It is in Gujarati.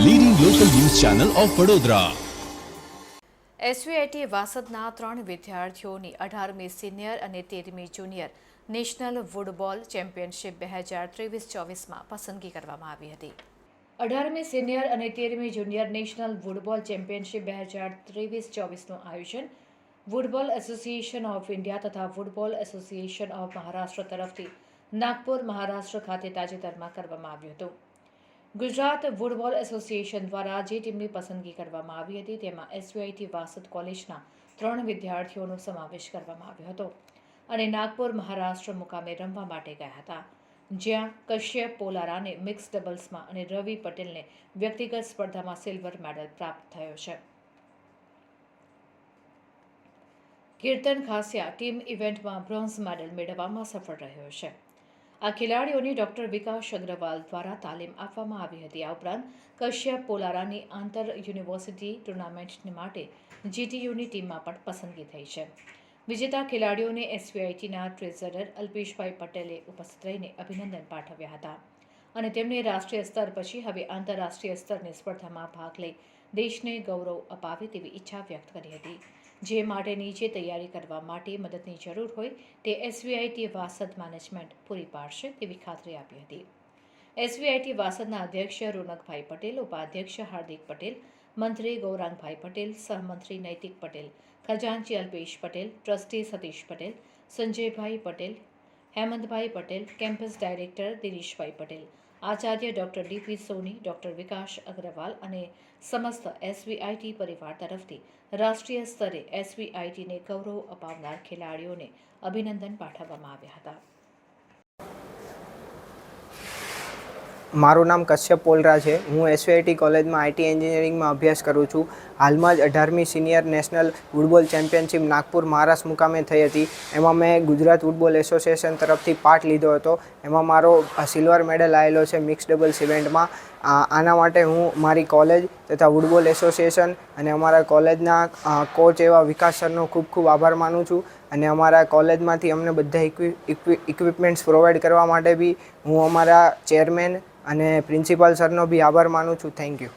ચેનલ ઓફ વડોદરા એસવીઆઈટી વાસદના ત્રણ વિદ્યાર્થીઓની અઢારમી સિનિયર અને તેરમી જુનિયર નેશનલ વુડબોલ ચેમ્પિયનશિપ બે હજાર ત્રેવીસ ચોવીસમાં પસંદગી કરવામાં આવી હતી. અઢારમી સિનિયર અને તેરમી જુનિયર નેશનલ ફૂટબોલ ચેમ્પિયનશિપ બે હજાર ત્રેવીસ ચોવીસનું આયોજન ફૂટબોલ એસોસિએશન ઓફ ઇન્ડિયા તથા ફૂટબોલ એસોસિએશન ઓફ મહારાષ્ટ્ર તરફથી નાગપુર, મહારાષ્ટ્ર ખાતે તાજેતરમાં કરવામાં આવ્યું હતું. ગુજરાત ફૂટબોલ એસોસિએશન દ્વારા જે ટીમની પસંદગી કરવામાં આવી હતી, તેમાં એસવીઆઈટી વાસદ કોલેજના ત્રણ વિદ્યાર્થીઓનો સમાવેશ કરવામાં આવ્યો હતો અને નાગપુર મહારાષ્ટ્ર મુકામે રમવા માટે ગયા હતા. જ્યાં કશ્યપ પોલારાને મિક્સ ડબલ્સમાં અને રવિ પટેલને વ્યક્તિગત સ્પર્ધામાં સિલ્વર મેડલ પ્રાપ્ત થયો છે. કીર્તન ખાસિયા ટીમ ઇવેન્ટમાં બ્રોન્ઝ મેડલ મેળવવામાં સફળ રહ્યો છે. આ ખેલાડીઓને ડોક્ટર વિકાસ અગ્રવાલ દ્વારા તાલીમ આપવામાં આવી હતી. આ ઉપરાંત કશ્યપ પોલારાની આંતર યુનિવર્સિટી ટુર્નામેન્ટ માટે જીટીયુની ટીમમાં પણ પસંદગી થઈ છે. વિજેતા ખેલાડીઓને એસવીઆઈટીના ટ્રેઝરર અલ્પેશભાઈ પટેલે ઉપસ્થિત રહીને અભિનંદન પાઠવ્યા હતા અને તેમને રાષ્ટ્રીય સ્તર પછી હવે આંતરરાષ્ટ્રીય સ્તરની સ્પર્ધામાં ભાગ લઈ દેશને ગૌરવ અપાવે તેવી ઈચ્છા વ્યક્ત કરી હતી. જે માટે નીચે તૈયારી કરવા માટે મદદની જરૂર હોય તે એસવીઆઈટી વાસદ મેનેજમેન્ટ પૂરી પાડશે તેવી ખાતરી આપી હતી. એસવીઆઈટી વાસદના અધ્યક્ષ રોનકભાઈ પટેલ, ઉપાધ્યક્ષ હાર્દિક પટેલ, મંત્રી ગૌરાંગભાઈ પટેલ, સહમંત્રી Naitik Patel, ખજાનચી Alpesh Patel, trustee Satish Patel, Sanjaybhai Patel, Hemantbhai Patel, campus director Dineshbhai Patel Acharya doctor DP Soni, doctor Vikas Agrawal અને સમસ્ત એસવીઆઈટી પરિવાર તરફથી રાષ્ટ્રીય સ્તરે એસવીઆઈટીને ગૌરવ અપાવનાર ખેલાડીઓને અભિનંદન પાઠવવામાં આવ્યા હતા. મારું નામ કશ્યપ પોલરા છે. હું એસવીઆઈટી કોલેજમાં આઈટી એન્જિનિયરિંગમાં અભ્યાસ કરું છું. હાલમાં જ અઢારમી senior national football championship Nagpur Maharashtra મુકામે થઈ હતી. એમાં મેં ગુજરાત ફૂટબોલ એસોસિએશન તરફથી પાર્ટ લીધો હતો. એમાં મારો સિલ્વર મેડલ આવેલો છે મિક્સ ડબલ્સ ઇવેન્ટમાં. આના માટે હું મારી કોલેજ તથા ફૂટબોલ એસોસિએશન અને અમારા કોલેજના કોચ એવા વિકાસ સરનો ખૂબ ખૂબ આભાર માનું છું. અને અમારા કોલેજમાંથી અમને બધા ઇક્વિ ઇક્વિપમેન્ટ્સ પ્રોવાઈડ કરવા માટે બી હું અમારા ચેરમેન અને પ્રિન્સિપાલ સરનો બી આભાર માનું છું. Thank you